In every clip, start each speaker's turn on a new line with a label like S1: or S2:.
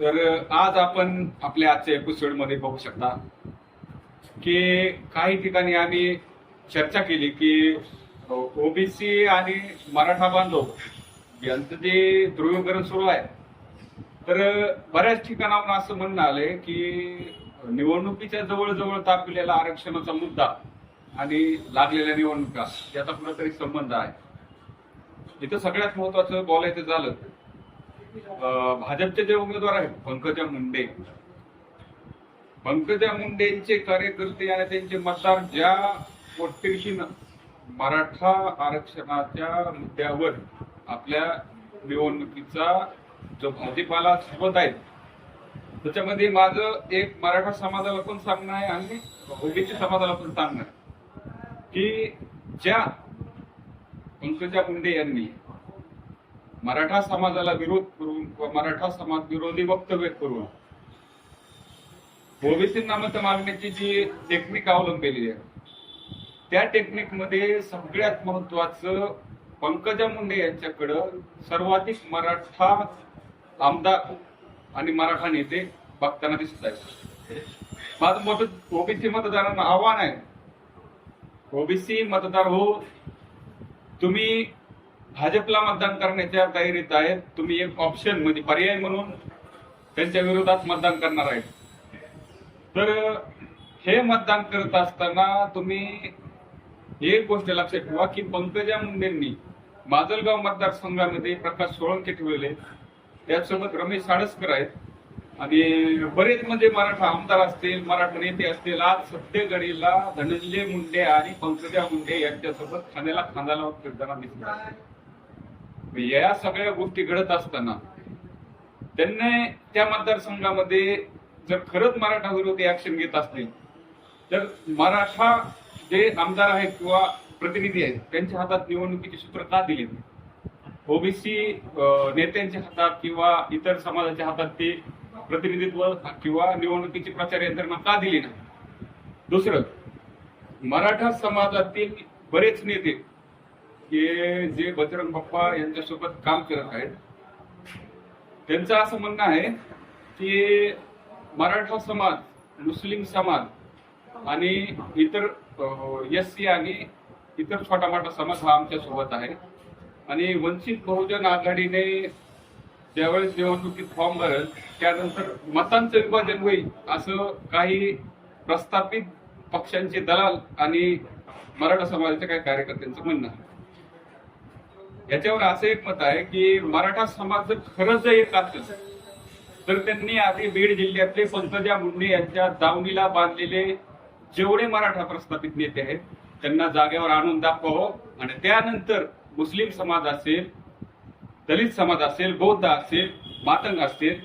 S1: तर आज आपण आपल्या आजच्या एपिसोडमध्ये बघू शकता की काही ठिकाणी आम्ही चर्चा केली की ओबीसी आणि मराठा बांधव यांचं जे ध्रुवीकरण सुरू आहे. तर बऱ्याच ठिकाणाहून असं म्हणणं आलंय की निवडणुकीच्या जवळजवळ तापलेला आरक्षणाचा मुद्दा आणि लागलेल्या निवडणुका याचा कुठेतरी संबंध आहे. इथं सगळ्यात महत्वाचं बोलायचं झालं भाजपचे जे उमेदवार आहेत पंकजा मुंडे. पंकजा मुंडेंचे कार्यकर्ते आणि त्यांचे मतदार ज्या पोटपेक्षी मराठा आरक्षणाच्या मुद्द्यावर आपल्या निवडणुकीचा जो भाजीपाला सोबत आहे त्याच्यामध्ये माझं एक मराठा समाजाला पण सांगणं आहे आणि ओबीसी समाजाला पण सांगणं आहे. की ज्या पंकजा मुंडे यांनी मराठा समाजाला विरोध करून किंवा मराठा समाज विरोधी वक्तव्य करून ओबीसींना मत मागण्याची जी टेक्निक अवलंबलेली आहे त्या टेक्निकमध्ये सगळ्यात महत्वाचं पंकजा मुंडे यांच्याकडं सर्वाधिक मराठा आमदार आणि मराठा नेते बघताना दिसत आहेत. माझं मत ओबीसी मतदारांना आव्हान आहे. ओबीसी मतदार हो तुम्ही भाजपला मतदान करण्याच्या तयारीत आहेत. तुम्ही एक ऑप्शन म्हणजे पर्याय म्हणून त्यांच्या विरोधात मतदान करणार आहेत. तर हे मतदान करत असताना तुम्ही एक गोष्ट लक्षात ठेवा की पंकजा मुंडेंनी माजलगाव मतदारसंघामध्ये प्रकाश सोळंके ठेवले त्यासोबत रमेश साडसकर आहेत. आणि बरेच म्हणजे मराठा आमदार असतील मराठा नेते असतील आज सत्य धनंजय मुंडे आणि पंकजा मुंडे यांच्यासोबत खांद्याला खांदाला फिरताना दिसत म्हणजे या सगळ्या गोष्टी घडत असताना त्यांनी त्या मतदारसंघामध्ये जर खरंच मराठा विरोधी ऍक्शन घेत असतील तर मराठा जे आमदार आहेत किंवा प्रतिनिधी आहेत त्यांच्या हातात निवडणुकीची सूत्र का दिली ओबीसी नेत्यांच्या हातात किंवा इतर समाजाच्या हातात ते प्रतिनिधित्व किंवा निवडणुकीची प्रचार यंत्रणा का दिली नाही? दुसरं मराठा समाजातील बरेच नेते की जे बजरंग बाप्पा यांच्यासोबत काम करत आहेत त्यांचं असं म्हणणं आहे की मराठा समाज मुस्लिम समाज आणि इतर एस सी आणि इतर छोटा मोठा समाज हा आमच्यासोबत आहे. आणि वंचित बहुजन आघाडीने ज्यावेळेस निवडणुकीत फॉर्म भरेल त्यानंतर मतांचं विभाजन होईल असं काही प्रस्थापित पक्षांचे दलाल आणि मराठा समाजाच्या काही कार्यकर्त्यांचं म्हणणं आहे. याच्यावर असं एक मत आहे की मराठा समाज जर खरंच जर एक असेल तर त्यांनी आधी बीड जिल्ह्यातले पंकजा मुंडे यांच्या दावणीला बांधलेले जेवढे मराठा प्रस्थापित नेते आहेत त्यांना जागेवर आणून दाखवावं. आणि त्यानंतर मुस्लिम समाज असेल दलित समाज असेल बौद्ध असेल मातंग असेल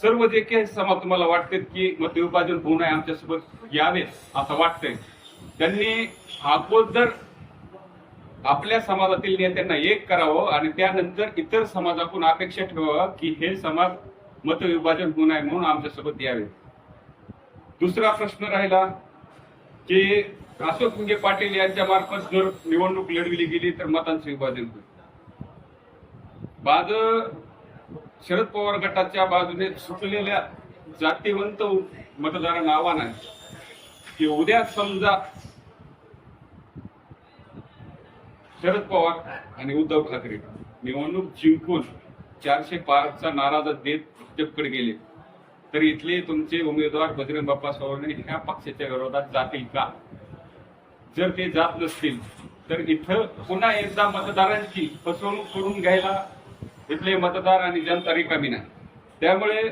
S1: सर्व जे काही समाज तुम्हाला वाटतात की मतविभाजन होऊ नये आमच्यासोबत यावे असं वाटतंय. त्यांनी अगोदर आपल्या समाजातील नेत्यांना एक करावं आणि त्यानंतर इतर समाजाकडून अपेक्षा ठेवावं की हे समाज मतविभाजन होऊ नये म्हणून आमच्यासोबत यावे. दुसरा प्रश्न राहिला की अशोक मुंगे पाटील यांच्या मार्फत जर निवडणूक लढविली गेली तर मतांचं विभाजन होईल. माझं शरद पवार गटाच्या बाजूने सुटलेल्या जातीवंत मतदारांना आव्हान आहे की उद्या समजा शरद पवार आणि उद्धव ठाकरे. निवडणूक जिंकून चारशे पाचचा नारा जर देत भाजपकडे गेले. तर इथले तुमचे उमेदवार बजरंग बाप्पा सोवणे ह्या पक्षाच्या विरोधात जातील का? जर ते जात नसतील तर इथं पुन्हा एकदा मतदारांची फसवणूक करून घ्यायला इथले मतदार आणि जनता रिकामी नाही. त्यामुळे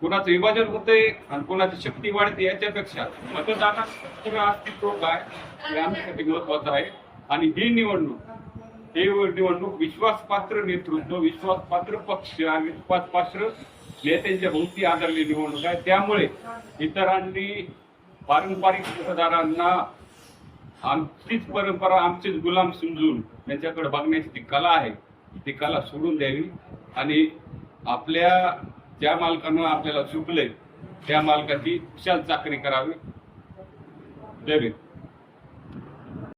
S1: कुणाचं विभाजन होते आणि कुणाची शक्ती वाढते याच्यापेक्षा मतदानाचं अस्तित्व काय हे आमच्यासाठी महत्वाचं आहे. आणि ही निवडणूक ही निवडणूक विश्वासपात्र नेतृत्व विश्वासपात्र पक्ष आणि विश्वासपात्र नेत्यांच्या भोवती आधारलेली निवडणूक आहे. त्यामुळे इतरांनी पारंपरिक मतदारांना आमचीच परंपरा आमचेच गुलाम समजून त्यांच्याकडे बघण्याची ती कला आहे. ती कला सोडून द्यावी आणि आपल्या ज्या मालकानं आपल्याला चुकले त्या मालकाची विशाल चाकरी करावी. द्यावी